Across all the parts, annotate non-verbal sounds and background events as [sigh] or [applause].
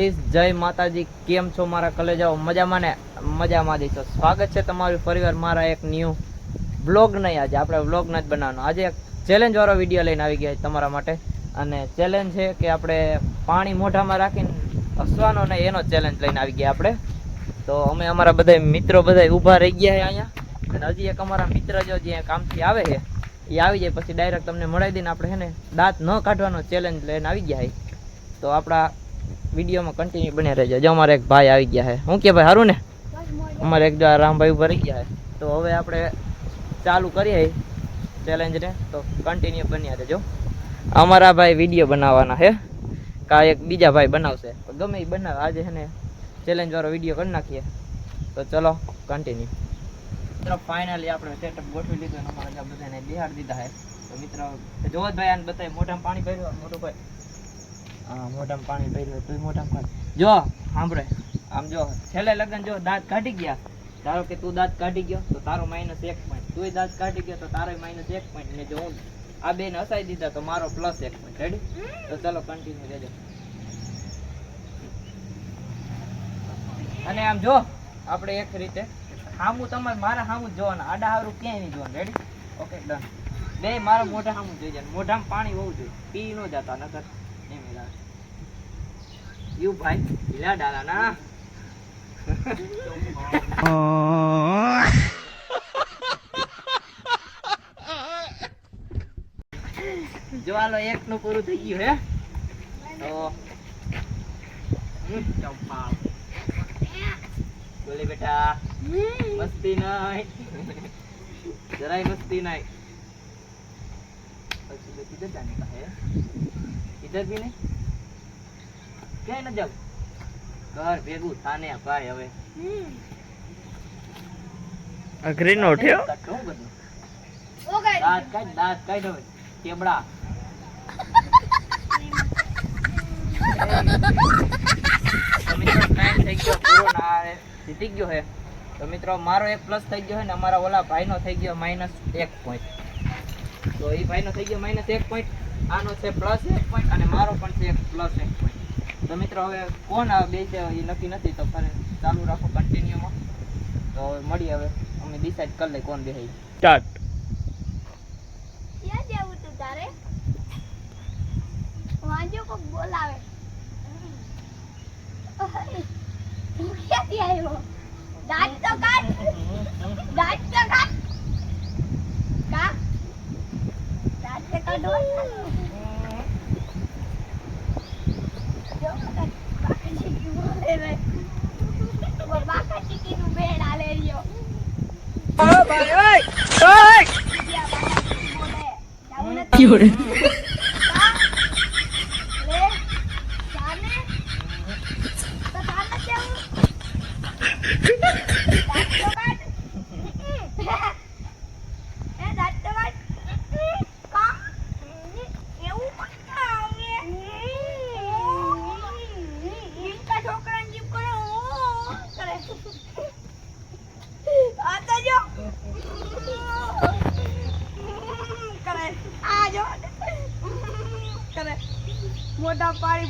જય માતાજી, કેમ છો મારા કલેજાઓ? મજામાં ને? મજામાં દીશો સ્વાગત છે તમારું ફરીવાર મારા એક ન્યૂ બ્લોગ નહીં આજે. આપણે બ્લોગ નથી બનાવવાનો. આજે એક ચેલેન્જવાળો વીડિયો લઈને આવી ગયા તમારા માટે. અને ચેલેન્જ છે કે આપણે પાણી મોઢામાં રાખીને હસવાનો ને એનો ચેલેન્જ લઈને આવી ગયા આપણે. તો અમે અમારા બધા મિત્રો બધા ઊભા રહી ગયા છે અહીંયા. અને હજી એક અમારા મિત્ર જો જે કામથી આવે છે, એ આવી જાય. પછી ડાયરેક્ટ તમને મળાવી દઈને આપણે છે ને દાંત ન કાઢવાનો ચેલેન્જ લઈને આવી ગયા તો આપણા વિડીયોમાં કન્ટિન્યુ બને રહેજો. જો અમારે એક ભાઈ આવી ગયા છે. હું કે ભાઈ સારું ને? અમારે એક જો રામભાઈ ઊભા રહી ગયા છે. તો હવે આપણે ચાલુ કરીએ ચેલેન્જને તો કન્ટિન્યુ બન્યા રહેજો. અમારા ભાઈ વીડિયો બનાવવાના છે. કા એક બીજા ભાઈ બનાવશે. ગમે એ બનાવે. આજે છે ને ચેલેન્જવાળો વીડિયો કરી નાખીએ. તો ચલો કન્ટિન્યુ મિત્રો ફાઇનલી આપણે સેટઅપ ગોઠવી લીધું અને અમારા બધાને બિહાર દીધા છે. તો મિત્રો જ ભાઈ આને બતાય મોઢામાં પાણી ભર્યું. મોટો ભાઈ હા મોઢામાં પાણી ભર્યું તું મોઢામાં પાણી જો સાંભળે. આમ જો છેલ્લે લગન જો દાંત કાઢી ગયા. ધારો કે તું દાંત કાઢી ગયો તો તારો માઇનસ એક પોઈન્ટ તું દાંત કાઢી ગયો તો તારો માઇનસ એક પોઈન્ટ ને જો હું આ બેને હસાઈ દીધા તો મારો પ્લસ એક પોઈન્ટ રેડી તો ચલો કન્ટિન્યુ રહેજો. અને આમ જો આપણે એક રીતે હામું તમારે મારા હામું જ જોવાના. આડા હારું ક્યાંય નહીં જોવાનું. રેડી ઓકે ડન બે મારા મોઢા હામું જોઈ જાય. મોઢામાં પાણી હોવું જોઈએ. પી ન જતા નકર. જીવભાઈ ઢીલા ડાલાના જો આલો એક નું પૂરું થઈ ગયું હે? તો બોલી બેટા મસ્તી નહીં જરાય મસ્તી નહીં પછી તો કિધર જાને કા હે કિધર નહીં ક્યાંય ન જાવ ઘર ભેગું થાને ભાઈ હવે. અઘરી નો ઉઠ્યો? દાંત કાઢ દાંત કાઢ હવે. કેબડા. તો મિત્રો time થઈ ગયો પૂરો જીતી ગયો હે. તો મિત્રો મારો એક પ્લસ થઈ ગયો હે ને અમારા ઓલા ભાઈનો થઈ ગયો માઇનસ એક પોઈન્ટ તો એ ભાઈનો થઈ ગયો માઇનસ એક પોઈન્ટ આનો છે પ્લસ એક પોઈન્ટ અને મારો પણ છે એક પ્લસ એક. તો મિત્રો હવે કોણ આ બે છે એ નક્કી નથી તો ફરે ચાલુ રાખો કન્ટિન્યુમાં તો હવે મળીએ હવે. અમે ડિસાઈડ કરી લઈએ કોણ બેહે સ્ટાર્ટ ક્યાં જવું તું તારે? વાંજો કોક બોલાવે. તું ક્યાંથી આવ્યો? દાંત તો કાઢ દાંત તો કાઢ કા દાંત તો કાઢો જો બધા બાકા ચીકી બોલે રે વો બાકા ચીકીનું બેડ આલે રહ્યો બીજા બાકા ચીકી બોલે જાવું નથી કા? લે, જાને? તો તારે કેવું? દાંત તો કાઢ. એ દાંત તો કાઢ. કા? એવું પણ ના આવે. ઈંકા છોકરાને જીભ કરે, ઓ કરે. આ તો જો. કરે. આ જો. કરે. મોઢા પાણી ભરીને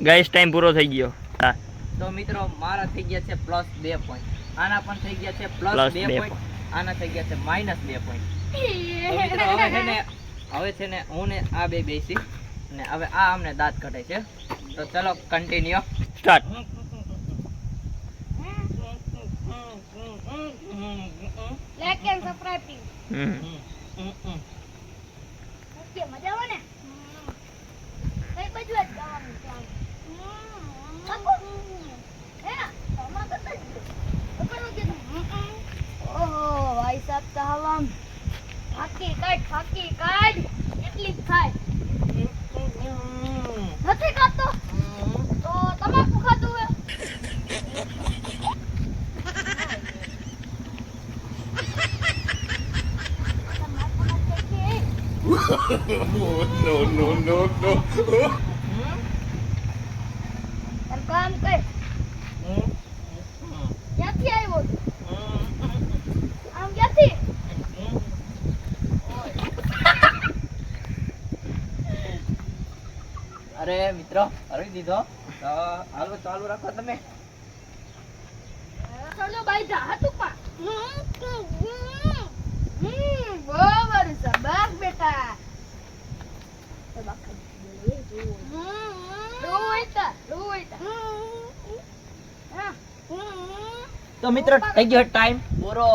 ગાઈસ ટાઈમ પૂરો થઈ ગયો. તો મિત્રો મારા થઈ ગયા છે પ્લસ બે પોઈન્ટ આના પણ થઈ ગયા છે પ્લસ બે પોઈન્ટ આના થઈ ગયા છે માઇનસ બે પોઈન્ટ મિત્રો [laughs] હવે છે ને હવે છે ને હું ને આ બે બેસી. ને હવે આ અમને દાંત કાઢે છે. તો ચલો continue start like and subscribe કે મજા આવે ને કઈ બાજુ જ જવાનું છે આમ? કાકો? હે? તમારે તો કઈ જ. તો કરવું કીધું. ઓહો, ભાઈ સાહેબ તો હવે આમ ફાકી કાઢ. એટલી થાય. નથી ખાતો? તો તમાકુ ખાધું હોય? તમાકુ નથી ખાધી. તારું કામ કર ક્યાંથી આવ્યો આમ ક્યાંથી અરે મિત્રો હરવી દીધો. તો હાલો ચાલુ રાખો તમે. ચલો ભાઈ જા હતું પા બરાબર છે બસ બેટા રોઈતા રોઈતા હા તો મિત્રો થઈ ગયો ટાઈમ પૂરો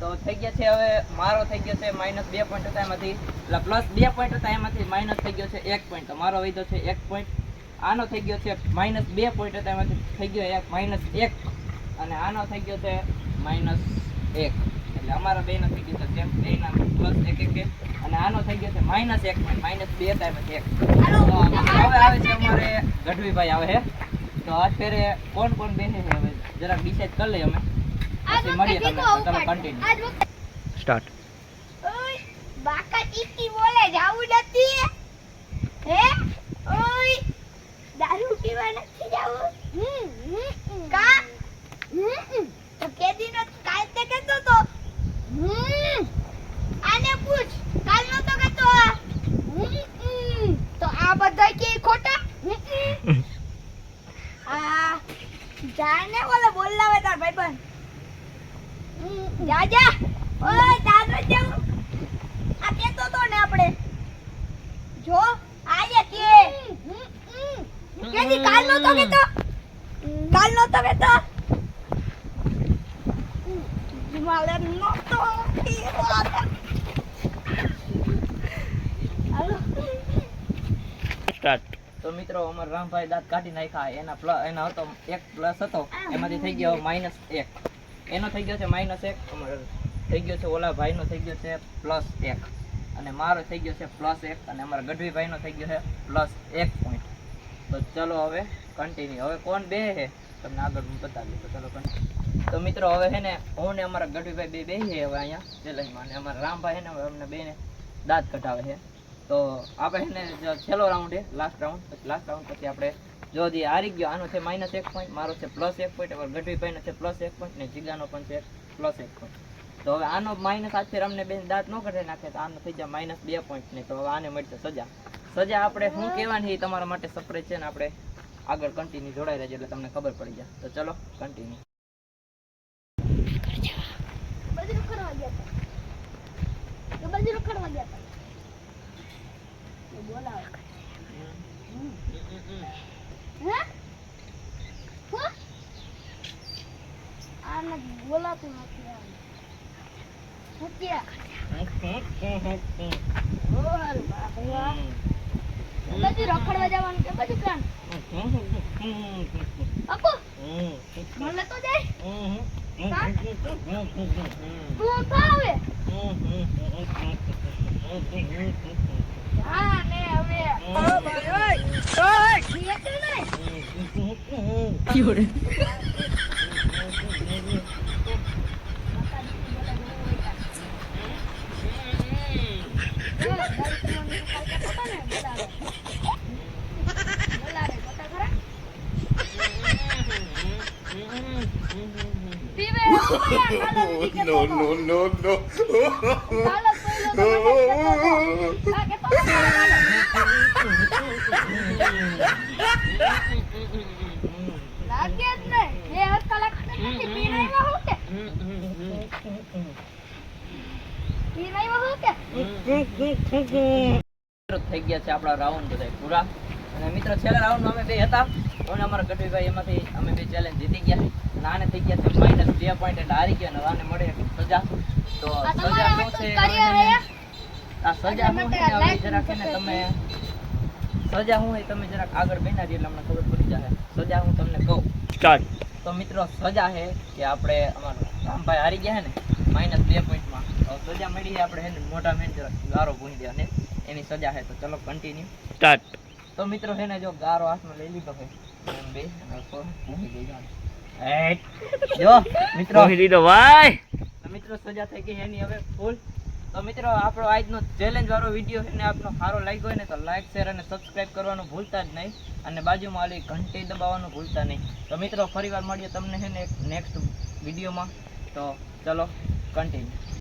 તો થઈ ગયા છે હવે મારો થઈ ગયો છે માઇનસ બે પોઈન્ટ હતા. એમાંથી એટલે પ્લસ બે પોઈન્ટ હતા એમાંથી માઇનસ થઈ ગયો છે એક પોઈન્ટ તો મારો વૈધો છે એક પોઈન્ટ આનો થઈ ગયો છે માઇનસ બે પોઈન્ટ હતા એમાંથી થઈ ગયો એક માઇનસ એક. અને આનો થઈ ગયો છે માઇનસ એક. એટલે અમારા બેનો થઈ ગયો છે જેમ બેના પ્લસ એક એક અને આનો થઈ ગયો છે માઇનસ એક પોઈન્ટ માઇનસ બે હતા એમાંથી એક હવે આવે છે અમારે ગઢવીભાઈ આવે છે તો અત્યારે કોણ કોણ બેસે છે હવે? જરાક ડિસાઈડ કરી લઈએ અમે. પછી મળીએ તમને કીધું તો આવું ચાલો કન્ટિન્યુ સ્ટાર્ટ ઓય બાકા ટીકી બોલે જાવું નથી. હે? ઓય દારૂ પીવા નથી જાવું? કા? તો કેદી નો કાલ તે કેતો તો? આને પૂછ કાલ નો તો કેતો તો આ બધા કે ખોટા? [laughs] આ જાને બોલે બોલાવે તાર ભાઈબંધ. જા જા ઓય દાદા જાવ. આ કેતો તો ને આપણે. જો આયે કે. કેદી કાલ નો તો કેતો? કાલ નો તો કેતો માલે નો તો સ્ટાર્ટ. તો મિત્રો અમર રામભાઈ દાંત કાઢી નાખ્યા. એના પ્લસ એના હતો એક પ્લસ હતો. એમાંથી થઈ ગયો માઇનસ એક. એનો થઈ ગયો છે માઇનસ એક થઈ ગયો છે ઓલા ભાઈનો થઈ ગયો છે પ્લસ એક. અને મારો થઈ ગયો છે પ્લસ એક, અને અમારા ગઢવી ભાઈનો થઈ ગયો છે પ્લસ એક પોઈન્ટ તો ચલો હવે કન્ટિન્યુ હવે કોણ બે છે? તમને આગળ હું બતાવી તો ચલો continue. તો મિત્રો, હવે છે ને હું ને અમારા ગઢવીભાઈ બે બે છે હવે અહીંયા. ચેલેન્જમાં અને અમારા રામભાઈ છે ને હવે અમને બેને દાંત કઢાવે છે. તો આપણે છે ને છેલ્લો રાઉન્ડ છે લાસ્ટ રાઉન્ડ પછી લાસ્ટ રાઉન્ડ પછી આપણે જો દી હારી ગયો આનો છે માઇનસ એક પોઈન્ટ મારો છે પ્લસ એક પોઈન્ટ હવે ગઢવીભાઈનો છે પ્લસ એક પોઈન્ટ ને જીગાનો પણ છે પ્લસ એક પોઈન્ટ તો હવે આનો માઇનસ આથી અમને બેન દાંત ન કરી નાખે તો આનો થઈ જાય માઇનસ બે પોઈન્ટ ને તો હવે આને મળશે સજા. સજા આપણે શું કહેવાની એ તમારા માટે સરપ્રાઈઝ છે ને આપણે આગળ કન્ટિન્યુ જોડાઈ રહેજો એટલે તમને ખબર પડી જાય. તો ચલો કન્ટિન્યુ બોલાવે. આને બોલાતું નથી રખડવા જવાનું કે બધું કામ આપો મને તો જાય તું તો આવે હા no, no, no, no. થઈ ગયા છે આપણા રાઉન્ડ બધા પૂરા. અને મિત્રો છેલ્લા રાઉન્ડ અમે બે હતા. અને અમારા ગઢવીભાઈ એમાંથી અમે બે ચેલેન્જ જીતી ગયા. અને આને થઈ ગયા છે માઇનસ બે પોઈન્ટ એટલે હારી ગયા. અને આને મળે સજા. તો સજા શું છે કર્યા હવે હે? આ સજા શું છે જરાક છે તમે સજા શું તમે જરાક આગળ બેના એટલે અમને ખબર પડી જાય સજા હું તમને કહું. તો મિત્રો સજા છે કે આપણે અમારા રામભાઈ હારી ગયા છે ને? માઇનસ બે પોઈન્ટમાં. સજા મળી આપણે એને મોટા મેન ગારો દે અને એની સજા છે. તો ચલો કન્ટિન્યુ સ્ટાર્ટ તો મિત્રો છે ને જો ગારો હાથમાં લઈ લીધો છે બે જો મિત્રો. દીધો ભાઈ. મિત્રો સજા થઈ ગઈ એની હવે ફૂલ તો મિત્રો આપણો આજનો ચેલેન્જ વાળો વીડિયો છે ને આપનો સારો લાગ્યો હોય ને તો લાઈક શેર અને સબસ્ક્રાઇબ કરવાનું ભૂલતા જ નહીં. અને બાજુમાં આલી ઘંટી દબાવવાનું ભૂલતા નહીં. તો મિત્રો ફરીવાર મળીએ તમને છે ને નેક્સ્ટ વિડીયોમાં તો ચલો. કન્ટિન્યુ